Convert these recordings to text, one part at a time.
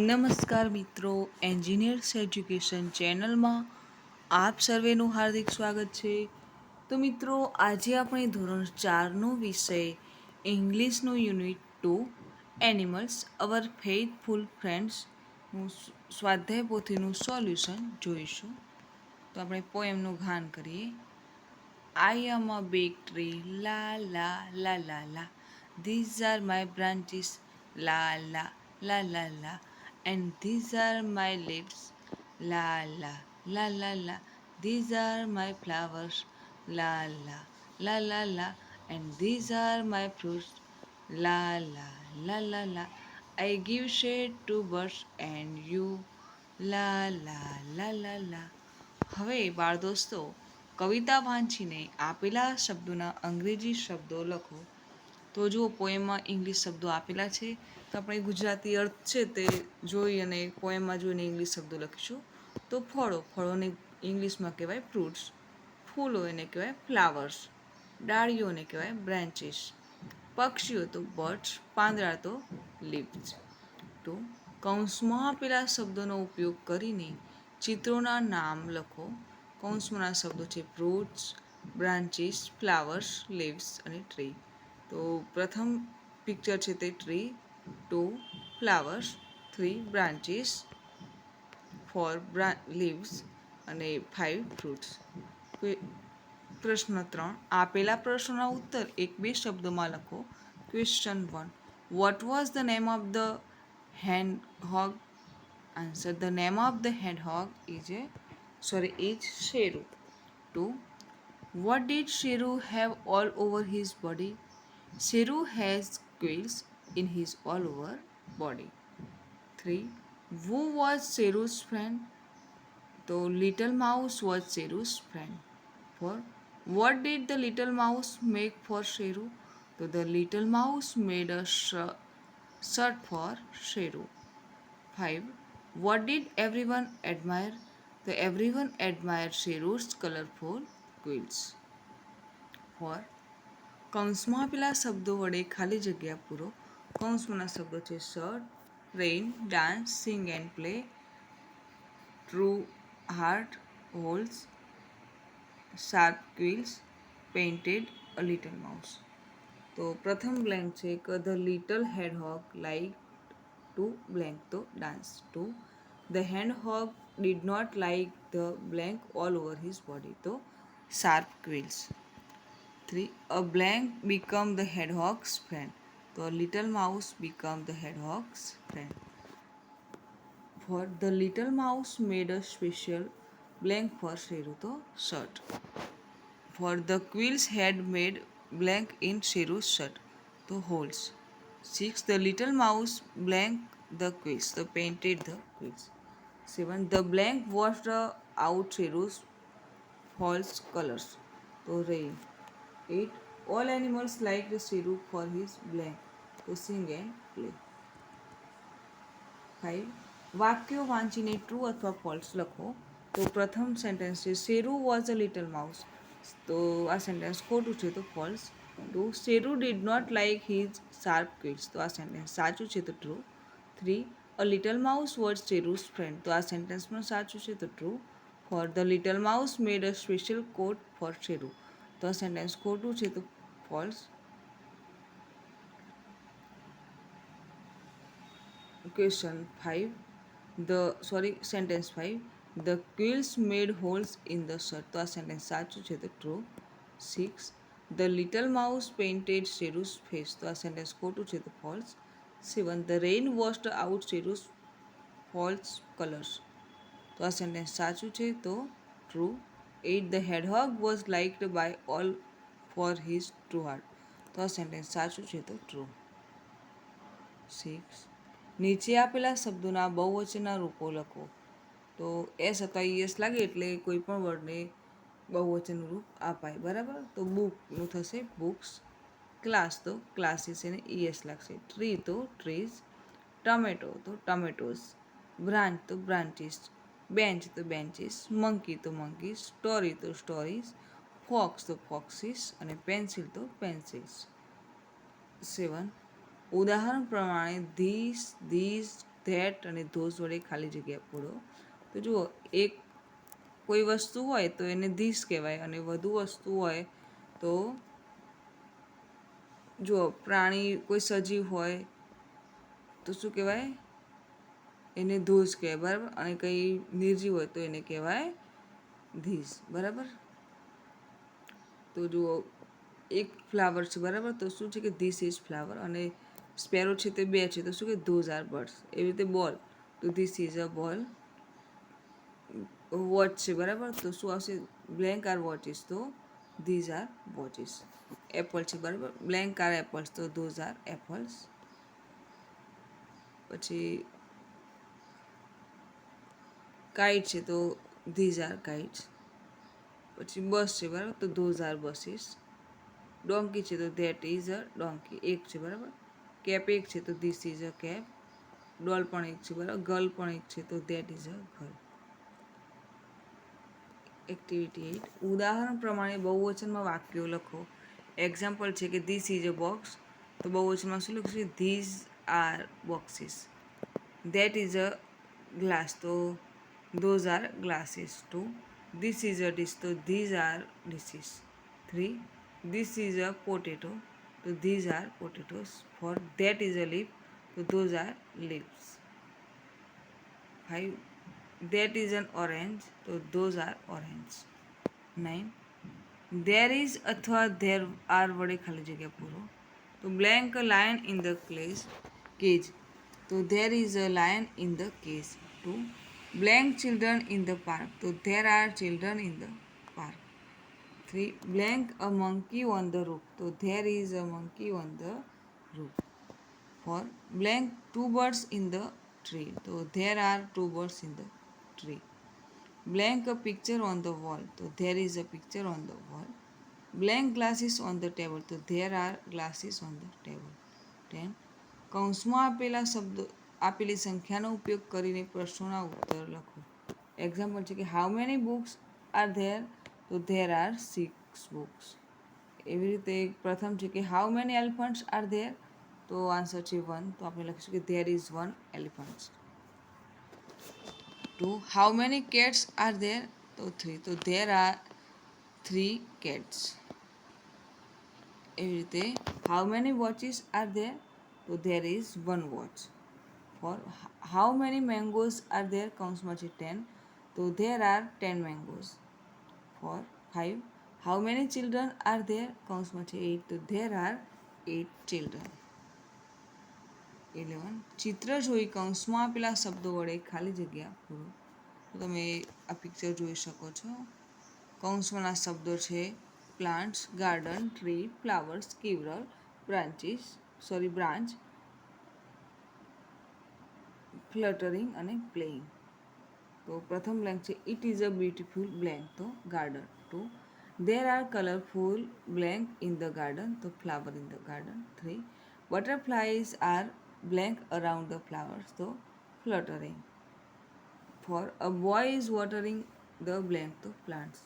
નમસ્કાર મિત્રો engineers education ચેનલમાં આપ સર્વેનું હાર્દિક સ્વાગત છે તો મિત્રો આજે આપણે ધોરણ ચારનો વિષય ઇંગ્લિશનું unit two animals our faithful ફ્રેન્ડ્સનું સ્વાધ્યાય પોથીનું સોલ્યુશન જોઈશું તો આપણે પોએમનું ઘાન કરીએ આઈ એમ અ બિગ ટ્રી લા લા લા લા લા ધીઝ આર માય બ્રાન્ચીસ લા લા લા લા લા and these are my lips la la la la la these are my flowers la la la la la and these are my fruits la la la la la I give shade to birds and you la la la la la હવે બાળ દોસ્તો કવિતા વાંચીને આપેલા શબ્દોના અંગ્રેજી શબ્દો લખો તો જુઓ પોએમમાં ઇંગ્લિશ શબ્દો આપેલા છે તો આપણે ગુજરાતી અર્થ છે તે જોઈ અને પોએમમાં જોઈને ઇંગ્લિશ શબ્દો લખીશું તો ફળો ફળોને ઇંગ્લિશમાં કહેવાય ફ્રૂટ્સ ફૂલો એને કહેવાય ફ્લાવર્સ ડાળીઓને કહેવાય બ્રાન્ચીસ પક્ષીઓ તો બર્ડ્સ પાંદડા તો લીવ્સ તો કૌંસમાં આપેલા શબ્દોનો ઉપયોગ કરીને ચિત્રોના નામ લખો કૌંસમાંના શબ્દો છે ફ્રૂટ્સ બ્રાન્ચીસ ફ્લાવર્સ લિવ્સ અને ટ્રી તો પ્રથમ પિક્ચર છે તે tree two flowers three branches four bra leaves અને ફાઇવ ફ્રૂટ્સ પ્રશ્ન ત્રણ આપેલા પ્રશ્નોના ઉત્તર એક બે શબ્દમાં લખો question one what was the name of the hand hog answer the name of the hand hog is A sorry is Sheru two what did Sheru have all over his body Sheru has quills in his all over body. 3. Who was Sheru's friend? So little mouse was Sheru's friend. 4. What did the little mouse make for Sheru? So the little mouse made a shirt for Sheru. 5. What did everyone admire? The everyone admired Sheru's colorful quills. 4. કૌંસમાં પેલા શબ્દો વડે ખાલી જગ્યા પૂરો કૌંસમાંના શબ્દો છે shirt rain dance sing and play true heart holes sharp quills painted a little mouse તો પ્રથમ બ્લેન્ક છે એક the little hedgehog like to blank તો ડાન્સ ટુ ધ હેન્ડહોગ did not like the blank all over his body તો sharp quills three a blank become the hedgehog's friend તો little mouse become the hedgehog's friend four the little mouse made a special blank four Sheru તો shirt four the quills had made blank in Sheru's shirt તો holes six the little mouse blank the quiz, the painted the quiz. 7. The blank washed out shadows, false colors. So, rain. 8. All animals like the Sri for his blank to sing and play. 5. વાક્યો વાંચીને true અથવા false લખો તો પ્રથમ sentence છે Sheru was a little mouse તો આ sentence ખોટું છે તો false two Sheru did not like his sharp kids તો આ સેન્ટેન્સ સાચું છે તો true three a little mouse was Sheru's friend તો આ સેન્ટેન્સ પણ સાચું છે તો true four the little mouse made a special coat for Sheru તો આ સેન્ટેન્સ ખોટું છે તો false question 5 the sorry sentence 5 the quills made holes in the shirt તો આ સેન્ટેન્સ સાચું છે તો true six the little mouse painted Sheru's face તો આ સેન્ટેન્સ ખોટું છે તો false seven the rain washed out Sheru's false colours તો આ સેન્ટેન્સ સાચું છે તો true eight the hedgehog was liked by all for his true heart તો આ સેન્ટેન્સ સાચું છે તો ટ્રુ સિક્સ નીચે આપેલા શબ્દોના બહુવચનના રૂપો લખો તો એસ સત્તા યસ લાગે એટલે કોઈ પણ વર્ડને બહુવચનનું રૂપ આપાય બરાબર તો બુકનું થશે બુક્સ ક્લાસ તો ક્લાસીસ એને ઈએસ લાગશે ટ્રી તો ટ્રીઝ ટમેટો તો ટમેટોઝ બ્રાન્ચ તો બ્રાન્ચીસ બેન્ચ તો બેન્ચીસ મંકી તો મંકીસ સ્ટોરી તો સ્ટોરીઝ ફોક્સ તો ફોક્સીસ અને પેન્સિલ તો પેન્સિલ્સ સેવન ઉદાહરણ પ્રમાણે ધીસ ધીસ ધેટ અને ધોઝ વડે ખાલી જગ્યા પૂરો તો જુઓ એક કોઈ વસ્તુ હોય તો એને ધીસ કહેવાય અને વધુ વસ્તુ હોય તો જુઓ પ્રાણી કોઈ સજીવ હોય તો શું કહેવાય એને ધોષ કહેવાય બરાબર અને કંઈ નિર્જીવ હોય તો એને કહેવાય ધીસ બરાબર તો જુઓ એક ફ્લાવર છે બરાબર તો શું છે કે ધીસ ઇઝ ફ્લાવર અને સ્પેરો છે તે બે છે તો શું કે ધોઝ આર બર્ડ્સ એવી રીતે બોલ તો ધીસ ઇઝ અ બોલ વોચ છે બરાબર તો શું આવશે બ્લેન્ક આર વોચિસ તો ધીઝ આર વોચિસ એપલ છે બરાબર બ્લેન્ક આર એપલ્સ તો ધોઝ આર એપલ્સ પછી કાઈટ છે તો ધીઝ આર કાઇટ્સ પછી બસ છે બરાબર તો ધોઝ આર બસીસ ડોંકી છે તો ધેટ ઇઝ અ ડોંકી એક છે બરાબર કેપ એક છે તો this is a cap doll પણ એક છે બરાબર ગર્લ પણ એક છે તો that is a girl activity eight ઉદાહરણ પ્રમાણે બહુવચનમાં વાક્યો લખો એક્ઝામ્પલ છે કે ધીસ ઇઝ અ બોક્સ તો બહુવચનમાં શું લખશું these are boxes that is a glass તો those are glasses 2 this is a dish so these are dishes 3 this is a potato so these are potatoes for that is a leaf so those are leaves 5 that is an orange so those are orange 9 there is अथवा there are वड़े खाली जगह पूरो तो blank lion in the क्लेज cage तो there is a lion in the cage two blank children in the park તો there are children in the park three blank a monkey on the roof તો there is a monkey on the roof four blank two birds in the tree તો there are two birds in the tree blank a picture on the wall તો there is a picture on the wall blank glasses on the table તો there are glasses on the table ten કૌંસમાં આપેલા શબ્દો આપેલી સંખ્યાનો ઉપયોગ કરીને પ્રશ્નોના ઉત્તર લખો એક્ઝામ્પલ છે કે how many books are there તો ધેર આર સિક્સ બુક્સ એવી રીતે પ્રથમ છે કે how many elephants are there તો આન્સર છે વન તો આપણે લખીશું કે there is one elephants two how many cats are there તો થ્રી તો ધેર આર થ્રી કેટ્સ એવી રીતે how many watches are there તો there is one watch four how many mangoes are there કૌંસમાં છે ટેન તો there are ten mangoes four five how many children are there કૌંસમાં છે eight તો there are eight children eleven ચિત્ર જોઈ કૌંસમાં આપેલા શબ્દો વડે ખાલી જગ્યા પૂરો તો તમે આ પિક્ચર જોઈ શકો છો કૌંસમાંના શબ્દો છે પ્લાન્ટ્સ ગાર્ડન ટ્રી ફ્લાવર્સ કેવરલ બ્રાન્ચીસ સોરી બ્રાન્ચ ક્લટરિંગ અને પ્લેઇંગ તો પ્રથમ બ્લેન્ક છે it is a beautiful blank તો garden two there are colourful blank in the garden તો flower in the garden three butterflies are blank around the flowers તો fluttering four a boy is watering the blank તો plants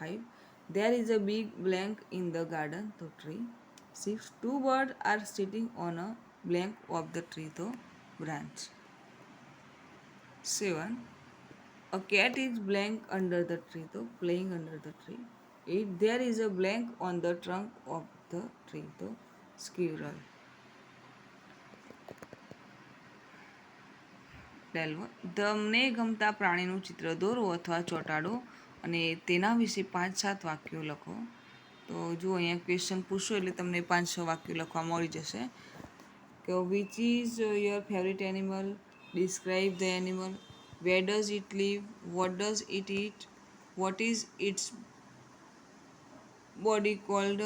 five there is a big blank in the garden તો tree six two bird are sitting on a blank of the tree તો branch. Seven a cat is blank under the tree તો playing under the tree it there is a blank on the trunk of the tree તો squirrel તમને ગમતા પ્રાણીનું ચિત્ર દોરો અથવા ચોંટાડો અને તેના વિશે પાંચ સાત વાક્યો લખો તો જો અહીંયા ક્વેશ્ચન પૂછો એટલે તમને પાંચ છ વાક્યો લખવા મળી જશે કે which is your favourite animal Describe the animal. Where does it live? What does it eat? What is its body cold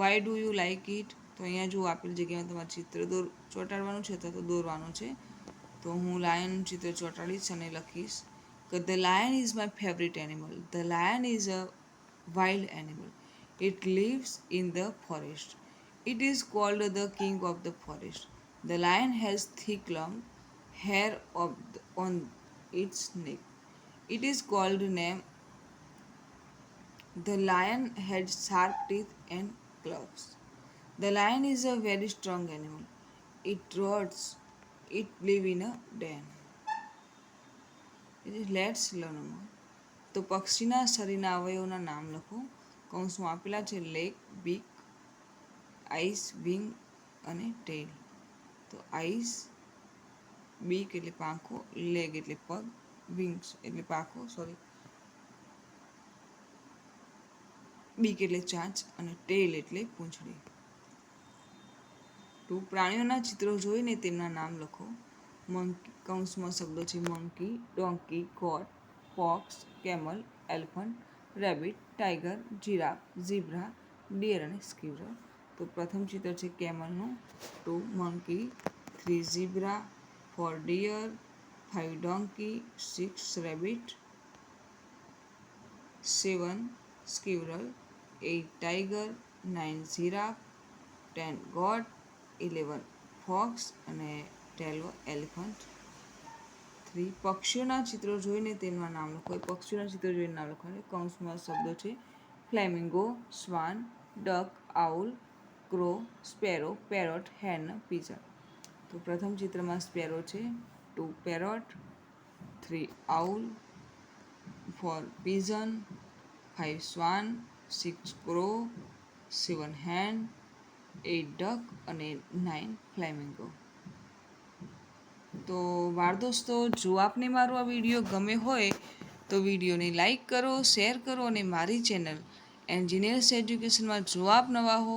why do you like it તો અહીંયા જો આપેલ જગ્યામાં તમારે ચિત્ર દોર ચોંટાડવાનું છે અથવા તો દોરવાનું છે તો હું લાયન ચિત્ર ચોંટાડીશ અને લખીશ કે the lion is my favourite animal the lion is a wild animal it lives in the forest it is called the king of the forest the lion has thick long hair of the, on its neck. It is called name. The lion had sharp teeth and claws. The lion is a very strong animal. It roars. It lives in a den. Let's learn more. તો પક્ષીના શરીરના અવયવોના નામ લખો કૌંસમાં આપેલા છે leg beak eyes wing અને tail તો eyes beak એટલે પાંખો લેગ એટલે પગ વિંગ્સ એટલે પાંખો સોરી બીક એટલે ચાંચ અને ટેલ એટલે પૂંછડી તો પ્રાણીઓના ચિત્રો જોઈને તેમના નામ લખો મંકી કૌંસમાં શબ્દો છે monkey donkey goat fox camel elephant rabbit tiger giraffe zebra deer અને સ્કીવર તો પ્રથમ ચિત્ર છે કેમલનું two monkey three zebra four deer five donkey six rabbit seven squirrel eight tiger nine giraffe ten goat eleven fox અને twelve elephant three પક્ષીઓના ચિત્રો જોઈને તેમાં નામ લખો પક્ષીઓના ચિત્રો જોઈને નામ લખવાનું કૌંસમાં શબ્દો છે flamingo swan duck owl crow sparrow parrot hen pizza તો પ્રથમ ચિત્રમાં સ્પેરો છે two parrot three owl four pigeon five swan six crow seven hen eight duck અને નાઇન ફ્લેમિંગો તો બાળ દોસ્તો જો આપને મારો આ વિડીયો ગમે હોય તો વિડીયોને લાઇક કરો શેર કરો અને મારી ચેનલ એન્જિનિયર્સ એજ્યુકેશનમાં જો આપ નવા હો